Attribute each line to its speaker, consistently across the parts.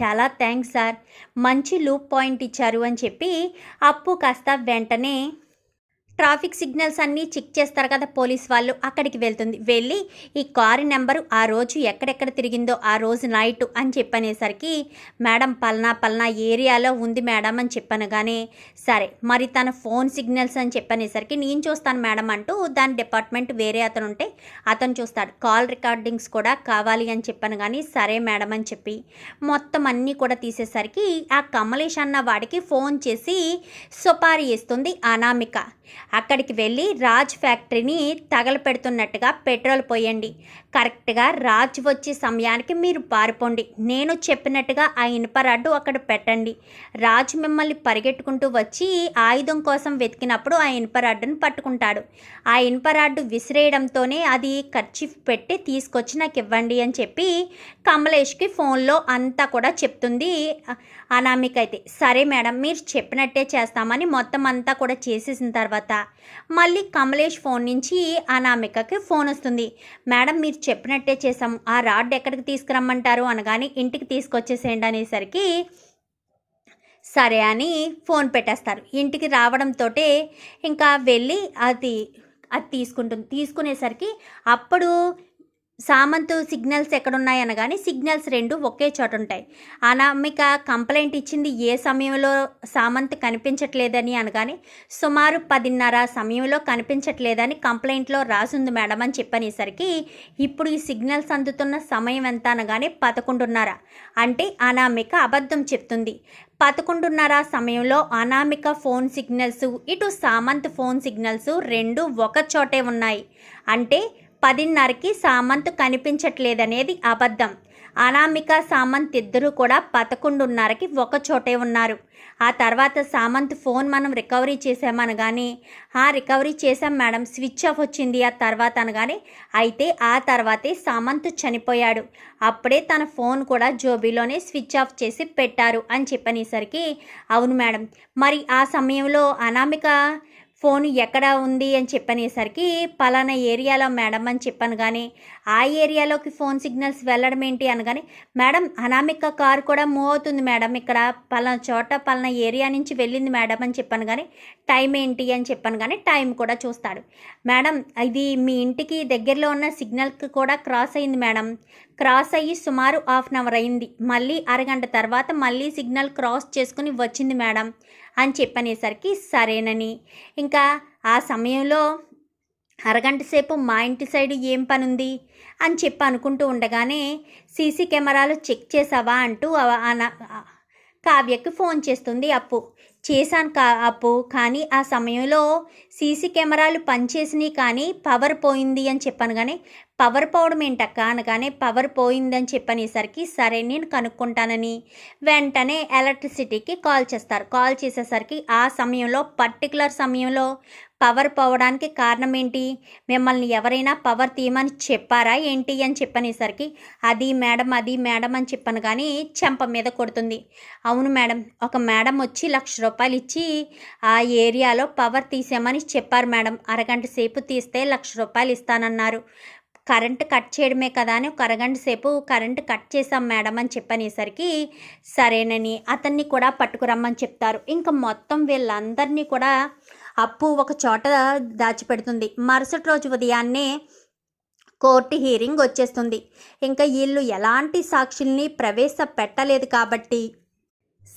Speaker 1: చాలా thanks sir మంచి loop point ఇచ్చారు అని చెప్పి అప్పు కాస్త వెంటనే ట్రాఫిక్ సిగ్నల్స్ అన్నీ చెక్ చేస్తారు కదా పోలీస్ వాళ్ళు అక్కడికి వెళ్తుంది. వెళ్ళి ఈ కారు నెంబరు ఆ రోజు ఎక్కడెక్కడ తిరిగిందో ఆ రోజు నైట్ అని చెప్పనేసరికి మేడం పల్నా పల్నా ఏరియాలో ఉంది మేడం అని చెప్పనగానే సరే మరి తన ఫోన్ సిగ్నల్స్ అని చెప్పనేసరికి నేను చూస్తాను మేడం అంటూ దాని డిపార్ట్మెంట్ వేరే అతను ఉంటే అతను చూస్తాడు. కాల్ రికార్డింగ్స్ కూడా కావాలి అని చెప్పాను కానీ సరే మేడం అని చెప్పి మొత్తం అన్నీ కూడా తీసేసరికి ఆ కమలేష్ అన్న వాడికి ఫోన్ చేసి సుపారీ ఇస్తుంది అనామిక అక్కడికి వెళ్ళి రాజ్ ఫ్యాక్టరీని తగలపెడుతున్నట్టుగా పెట్రోల్ పోయండి. కరెక్ట్గా రాజ్ వచ్చే సమయానికి మీరు పారిపోండి. నేను చెప్పినట్టుగా ఆ ఇనుప రాడ్డు అక్కడ పెట్టండి. రాజు మిమ్మల్ని పరిగెట్టుకుంటూ వచ్చి ఆయుధం కోసం వెతికినప్పుడు ఆ ఇనుప రాడ్డును పట్టుకుంటాడు. ఆ ఇనుప రాడ్డు విసిరేయడంతోనే అది ఖర్చీఫ్ పెట్టి తీసుకొచ్చి నాకు ఇవ్వండి అని చెప్పి కమలేష్కి ఫోన్లో అంతా కూడా చెప్తుంది. అనామిక అయితే సరే మేడం మీరు చెప్పినట్టే చేస్తామని మొత్తం అంతా కూడా చేసేసిన తర్వాత తర్వాత మళ్ళీ కమలేష్ ఫోన్ నుంచి అనామికకి ఫోన్ వస్తుంది. మేడం మీరు చెప్పినట్టే చేసాము ఆ రాడ్ ఎక్కడికి తీసుకురమ్మంటారు? అనగానే ఇంటికి తీసుకొచ్చేసేయండి అనేసరికి సరే అని ఫోన్ పెట్టేస్తారు. ఇంటికి రావడంతో ఇంకా వెళ్ళి అది అది తీసుకుంటుంది. తీసుకునేసరికి అప్పుడు సామంత్ సిగ్నల్స్ ఎక్కడున్నాయి అనగానే సిగ్నల్స్ రెండు ఒకే చోట ఉంటాయి అనామిక కంప్లైంట్ ఇచ్చింది ఏ సమయంలో సామంత్ కనిపించట్లేదని అనగానే సుమారు పదిన్నర సమయంలో కనిపించట్లేదని కంప్లైంట్లో రాసుంది మేడం అని చెప్పనేసరికి ఇప్పుడు ఈ సిగ్నల్స్ అందుతున్న సమయం ఎంత అనగానే పదకొండున్నర. అంటే అనామిక అబద్ధం చెప్తుంది. పదకొండున్నర సమయంలో అనామిక ఫోన్ సిగ్నల్స్ ఇటు సామంత్ ఫోన్ సిగ్నల్స్ రెండు ఒక చోటే ఉన్నాయి. అంటే పదిన్నరకి సామంత్ కనిపించట్లేదనేది అబద్ధం. అనామిక సామంత్ ఇద్దరూ కూడా పదకొండున్నరకి ఒక చోటే ఉన్నారు. ఆ తర్వాత సామంత్ ఫోన్ మనం రికవరీ చేసామనగానే ఆ రికవరీ చేశాం మేడం స్విచ్ ఆఫ్ వచ్చింది ఆ తర్వాత అనగానే అయితే ఆ తర్వాతే సామంత్ చనిపోయాడు. అప్పుడే తన ఫోన్ కూడా జోబీలోనే స్విచ్ ఆఫ్ చేసి పెట్టారు అని చెప్పనేసరికి అవును మేడం. మరి ఆ సమయంలో అనామిక ఫోన్ ఎక్కడ ఉంది అని చెప్పనేసరికి పలానా ఏరియాలో మేడం అని చెప్పాను కానీ ఆ ఏరియాలోకి ఫోన్ సిగ్నల్స్ వెళ్ళడం ఏంటి అనగానే మేడం అనామిక కార్ కూడా మూవ్ అవుతుంది మేడం ఇక్కడ. పలానా చోట పలానా ఏరియా నుంచి వెళ్ళింది మేడం అని చెప్పాను కానీ టైం ఏంటి అని చెప్పాను కానీ టైం కూడా చూస్తాడు. మేడం ఇది మీ ఇంటికి దగ్గరలో ఉన్న సిగ్నల్కి కూడా క్రాస్ అయింది మేడం. క్రాస్ అయ్యి సుమారు హాఫ్ అన్ అవర్ అయింది. మళ్ళీ అరగంట తర్వాత మళ్ళీ సిగ్నల్ క్రాస్ చేసుకుని వచ్చింది మేడం. అని చెప్పనేసరికి సరేనని. ఇంకా ఆ సమయంలో అరగంట సేపు మా ఇంటి సైడ్ ఏం పని ఉంది అని చెప్పి అనుకుంటూ ఉండగానే సీసీ కెమెరాలు చెక్ చేసావా అంటూ అన- కావ్యకి ఫోన్ చేస్తుంది అప్పు. చేశాను కా అప్పు. కానీ ఆ సమయంలో సీసీ కెమెరాలు పనిచేసినాయి కానీ పవర్ పోయింది అని చెప్పాను కానీ పవర్ పోవడం ఏంటక్క అనగానే పవర్ పోయిందని చెప్పనేసరికి సరే నేను కనుక్కుంటానని వెంటనే ఎలక్ట్రిసిటీకి కాల్ చేస్తారు. కాల్ చేసేసరికి ఆ సమయంలో పర్టికులర్ సమయంలో పవర్ పోవడానికి కారణం ఏంటి మిమ్మల్ని ఎవరైనా పవర్ తీయమని చెప్పారా ఏంటి అని చెప్పనేసరికి అది మేడం అది మేడం అని చెప్పాను కానీ చెంప మీద కొడుతుంది. అవును మేడం ఒక మేడం వచ్చి లక్ష రూపాయలు రూపాయలు ఇచ్చి ఆ ఏరియాలో పవర్ తీసామని చెప్పారు మేడం. అరగంట సేపు తీస్తే లక్ష రూపాయలు ఇస్తానన్నారు కరెంట్ కట్ చేయడమే కదా అని ఒక అరగంట సేపు కరెంట్ కట్ చేసాం మేడం అని చెప్పనేసరికి సరేనని అతన్ని కూడా పట్టుకురమ్మని చెప్తారు. ఇంకా మొత్తం వీళ్ళందరినీ కూడా అప్పు ఒక చోట దాచిపెడుతుంది. మరుసటి రోజు ఉదయాన్నే కోర్టు హీరింగ్ వచ్చేస్తుంది. ఇంకా వీళ్ళు ఎలాంటి సాక్షుల్ని ప్రవేశపెట్టలేదు కాబట్టి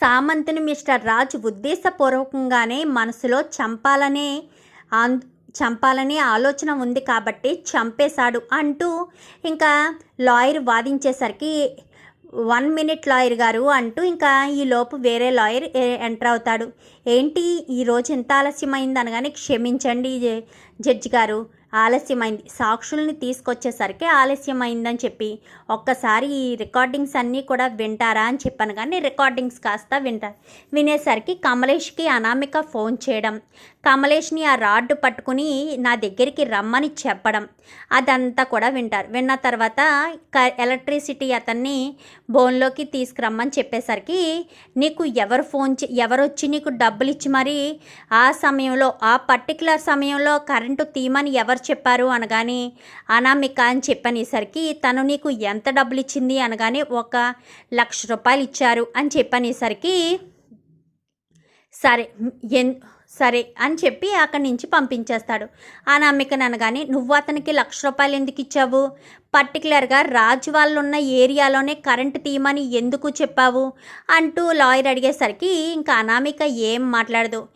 Speaker 1: సామంతుని మిస్టర్ రాజ్ ఉద్దేశపూర్వకంగానే మనసులో చంపాలనే ఆన్ చంపాలనే ఆలోచన ఉంది కాబట్టి చంపేశాడు అంటూ ఇంకా లాయర్ వాదించేసరికి వన్ మినిట్ లాయర్ గారు అంటూ ఇంకా ఈ లోపు వేరే లాయర్ ఎంటర్ అవుతాడు. ఏంటి? ఈరోజు ఎంత ఆలస్యమైంది అనగానే క్షమించండి జడ్జి గారు. ఆలస్యమైంది. సాక్షుల్ని తీసుకొచ్చేసరికి ఆలస్యమైందని చెప్పి ఒక్కసారి ఈ రికార్డింగ్స్ అన్నీ కూడా వింటారా అని చెప్పాను కానీ రికార్డింగ్స్ కాస్త వింటారు వినేసరికి కమలేష్కి అనామిక ఫోన్ చేయడం కమలేష్ని ఆ రాడ్డు పట్టుకుని నా దగ్గరికి రమ్మని చెప్పడం. అదంతా కూడా వింటారు. విన్న తర్వాత క ఎలక్ట్రిసిటీ అతన్ని బోన్లోకి తీసుకురమ్మని చెప్పేసరికి నీకు ఎవరు ఫోన్ చే ఎవరు వచ్చి నీకు డబ్బులు ఇచ్చి మరి ఆ సమయంలో ఆ పర్టికులర్ సమయంలో కరెంటు తీయమని ఎవరు చెప్పారు? అనగానే అనామిక అని చెప్పనేసరికి తను నీకు ఎంత డబ్బులు ఇచ్చింది అనగానే ఒక లక్ష రూపాయలు ఇచ్చారు అని చెప్పనేసరికి సరే ఎన్ సరే అని చెప్పి అక్కడి నుంచి పంపించేస్తాడు. ఆ నమ్మికను అనగానే నువ్వు అతనికి లక్ష రూపాయలు ఎందుకు ఇచ్చావు? పర్టికులర్గా రాజు వాళ్ళు ఉన్న ఏరియాలోనే కరెంటు తీయమని ఎందుకు చెప్పావు? అంటూ లాయర్ అడిగేసరికి ఇంకా అనామిక ఏం మాట్లాడదు.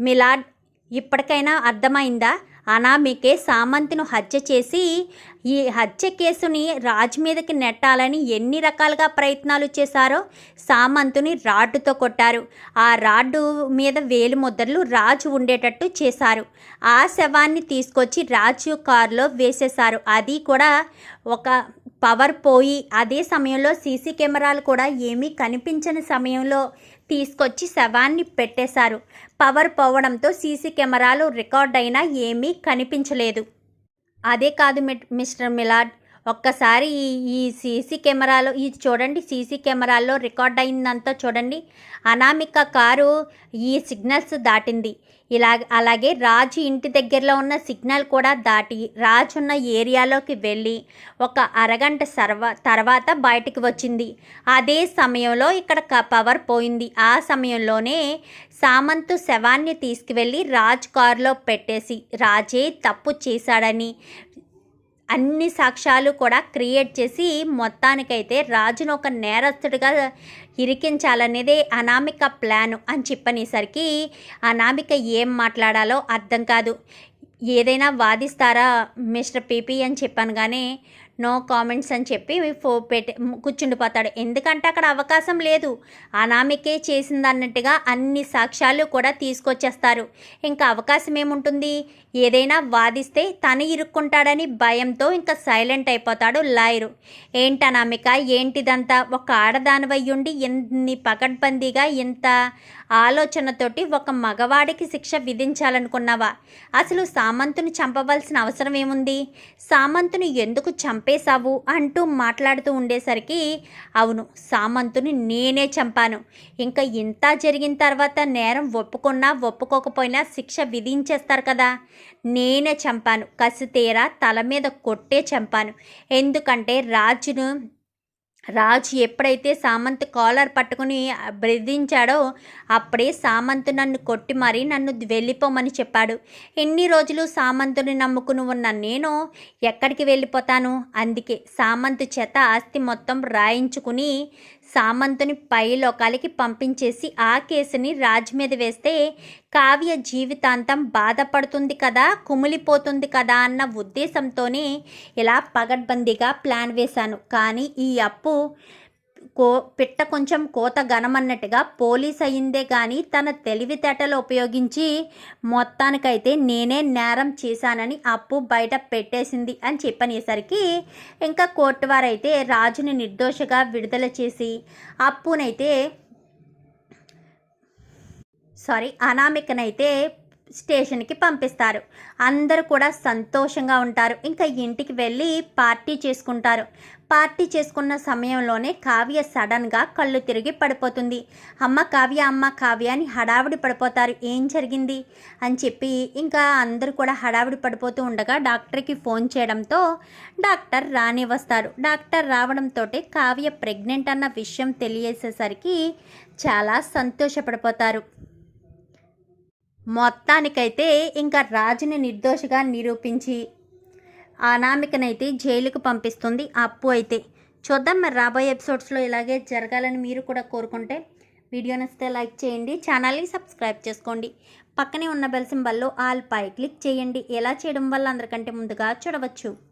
Speaker 1: మిలాడ్ ఇప్పటికైనా అర్థమైందా? అనామికే సామంతిను హత్య చేసి ఈ హత్య కేసుని రాజు మీదకి నెట్టాలని ఎన్ని రకాలుగా ప్రయత్నాలు చేశారో సామంతుని రాడ్డుతో కొట్టారు. ఆ రాడ్డు మీద వేలు ముద్రలు రాజు ఉండేటట్టు చేశారు. ఆ శవాన్ని తీసుకొచ్చి రాజు కారులో వేసేశారు. అది కూడా ఒక పవర్ పోయి అదే సమయంలో సీసీ కెమెరాలు కూడా ఏమీ కనిపించని సమయంలో తీసుకొచ్చి శవాన్ని పెట్టేశారు. పవర్ పోవడంతో సీసీ కెమెరాలు రికార్డ్ అయినా ఏమీ కనిపించలేదు. అదే కాదు మిస్టర్ మిలాడ్ ఒక్కసారి ఈ ఈ సీసీ కెమెరాలో ఇది చూడండి సీసీ కెమెరాల్లో రికార్డ్ అయిందంతా చూడండి. అనామిక కారు ఈ సిగ్నల్స్ దాటింది. ఇలా అలాగే రాజు ఇంటి దగ్గరలో ఉన్న సిగ్నల్ కూడా దాటి రాజు ఉన్న ఏరియాలోకి వెళ్ళి ఒక అరగంట సర్వ తర్వాత బయటికి వచ్చింది. అదే సమయంలో ఇక్కడ క- పవర్ పోయింది. ఆ సమయంలోనే సామంతు శవాన్ని తీసుకువెళ్ళి రాజ్ కారులో పెట్టేసి రాజే తప్పు చేశాడని అన్ని సాక్ష్యాలు కూడా క్రియేట్ చేసి మొత్తానికైతే రాజును ఒక నేరస్తుడిగా ఇరికించాలనేదే అనామిక ప్లాన్ అని చెప్పనేసరికి అనామిక ఏం మాట్లాడాలో అర్థం కాదు. ఏదైనా వాదిస్తారా మిస్టర్ పీపీ అని చెప్పాను కానీ నో కామెంట్స్ అని చెప్పి ఫో పెట్టి కూర్చుండిపోతాడు. ఎందుకంటే అక్కడ అవకాశం లేదు. అనామికే చేసింది అన్నట్టుగా అన్ని సాక్ష్యాలు కూడా తీసుకొచ్చేస్తారు. ఇంకా అవకాశం ఏముంటుంది? ఏదైనా వాదిస్తే తను ఇరుక్కుంటాడని భయంతో ఇంకా సైలెంట్ అయిపోతాడు లాయరు. ఏంటి అనామిక? ఏంటిదంతా? ఒక ఆడదానివయ్యుండి ఎన్ని పకడ్బందీగా ఇంత ఆలోచనతోటి ఒక మగవాడికి శిక్ష విధించాలనుకున్నావా? అసలు సామంతుని చంపవలసిన అవసరం ఏముంది? సామంతుని ఎందుకు చంపే చంపేశావు అంటూ మాట్లాడుతూ ఉండేసరికి అవును సామంతుని నేనే చంపాను. ఇంకా ఇంత జరిగిన తర్వాత నేరం ఒప్పుకున్నా ఒప్పుకోకపోయినా శిక్ష విధించేస్తారు కదా. నేనే చంపాను. కసితేరా తల మీద కొట్టే చంపాను. ఎందుకంటే రాజును రాజు ఎప్పుడైతే సామంత్ కాలర్ పట్టుకుని బెదిరించాడో అప్పుడే సామంత్ నన్ను కొట్టి మరీ నన్ను వెళ్ళిపోమని చెప్పాడు. ఎన్ని రోజులు సామంతుని నమ్ముకుని ఉన్న నేను ఎక్కడికి వెళ్ళిపోతాను? అందుకే సామంత్ చేత ఆస్తి మొత్తం రాయించుకుని సామంతుని పై లోకాలకి పంపించేసి ఆ కేసుని రాజ్ మీద వేస్తే కావ్య జీవితాంతం బాధపడుతుంది కదా కుమిలిపోతుంది కదా అన్న ఉద్దేశంతోనే ఇలా పగడ్బందీగా ప్లాన్ వేశాను. కానీ ఈ అప్పు కో పిట్ట కొంచెం కోత ఘనమన్నట్టుగా పోలీస్ అయిందే కానీ తన తెలివితేటలు ఉపయోగించి మొత్తానికైతే నేనే నేరం చేశానని అప్పు బయట పెట్టేసింది అని చెప్పనేసరికి ఇంకా కోర్టు వారైతే రాజుని నిర్దోషగా విడుదల చేసి అప్పునైతే సారీ అనామికనైతే స్టేషన్కి పంపిస్తారు. అందరూ కూడా సంతోషంగా ఉంటారు. ఇంకా ఇంటికి వెళ్ళి పార్టీ చేసుకుంటారు. పార్టీ చేసుకున్న సమయంలోనే కావ్య సడన్గా కళ్ళు తిరిగి పడిపోతుంది. అమ్మ కావ్య అమ్మ కావ్య అని హడావిడి పడిపోతారు. ఏం జరిగింది? అని చెప్పి ఇంకా అందరూ కూడా హడావిడి పడిపోతూ ఉండగా డాక్టర్కి ఫోన్ చేయడంతో డాక్టర్ రాని వస్తారు. డాక్టర్ రావడంతో కావ్య ప్రెగ్నెంట్ అన్న విషయం తెలియసేసరికి చాలా సంతోషపడిపోతారు. మొత్తానికైతే ఇంకా రాజుని నిర్దోషిగా నిరూపించి అనామికనైతే జైలుకు పంపిస్తుంది అప్పు అయితే. చూద్దాం మరి రాబోయే ఎపిసోడ్స్లో ఇలాగే జరగాలని మీరు కూడా కోరుకుంటే వీడియో నచ్చితే లైక్ చేయండి ఛానల్ని సబ్స్క్రైబ్ చేసుకోండి. పక్కనే ఉన్న బెల్ సింబల్లో ఆల్ పై క్లిక్ చేయండి. ఎలా చేయడం వల్ల అందరికంటే ముందుగా చూడవచ్చు.